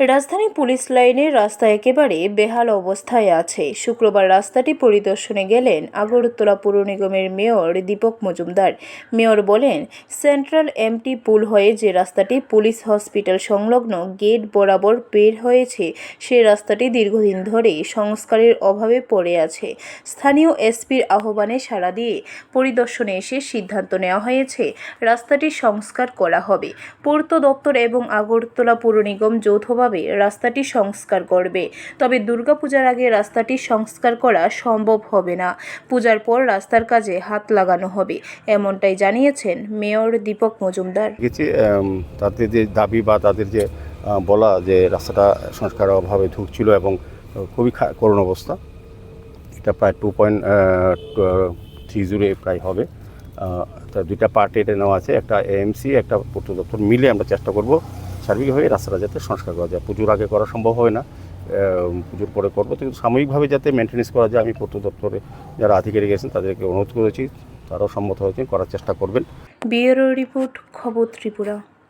রাজধানী পুলিশ লাইনের রাস্তা একেবারে বেহাল অবস্থায় আছে। শুক্রবার রাস্তাটি পরিদর্শনে গেলেন আগরতলা পুর নিগমের মেয়র দীপক মজুমদার। মেয়র বলেন, সেন্ট্রাল এমটি পুল হয়ে যে রাস্তাটি পুলিশ হসপিটাল সংলগ্ন গেট বরাবর বের হয়েছে, সে রাস্তাটি দীর্ঘদিন ধরে সংস্কারের অভাবে পড়ে আছে। স্থানীয় এসপির আহ্বানে সাড়া দিয়ে পরিদর্শনে এসে সিদ্ধান্ত নেওয়া হয়েছে, রাস্তাটি সংস্কার করা হবে। পূর্ত দপ্তর এবং আগরতলা পুর নিগম যৌথভাবে রাস্তাটি সংস্কার করবে। তবে দুর্গাপূজার আগে রাস্তাটি সংস্কার করা সম্ভব হবে না। পূজার পর রাস্তার কাজে হাত লাগানো হবে, এমনটাই জানিয়েছেন মেয়র দীপক মজুমদার। তাদের যে দাবি বা তাদের যে বলা যে রাস্তাটা সংস্কার অভাবে ঢুকছিল এবং খুবই করুণ অবস্থা, এটা প্রায় টু পয়েন্ট থ্রি জিরো প্রায় হবে। তা দুইটা পার্টে এটা নেওয়া আছে, একটা এএমসি একটা পূর্ত দপ্তর, মিলে আমরা চেষ্টা করব সার্বিকভাবে রাস্তাটা যাতে সংস্কার করা যায়। পুজোর আগে করা সম্ভব হয় না পুজোর পরে করব। কিন্তু সাময়িকভাবে যাতে মেনটেন্স করা যায়, আমি পূর্ত দপ্তরে যারা আধিকারিক গেছেন তাদেরকে অনুরোধ করেছি, তারাও সম্মত হয়েছেন, করার চেষ্টা করবেন। বিয়ের রিপোর্ট, খবর ত্রিপুরা।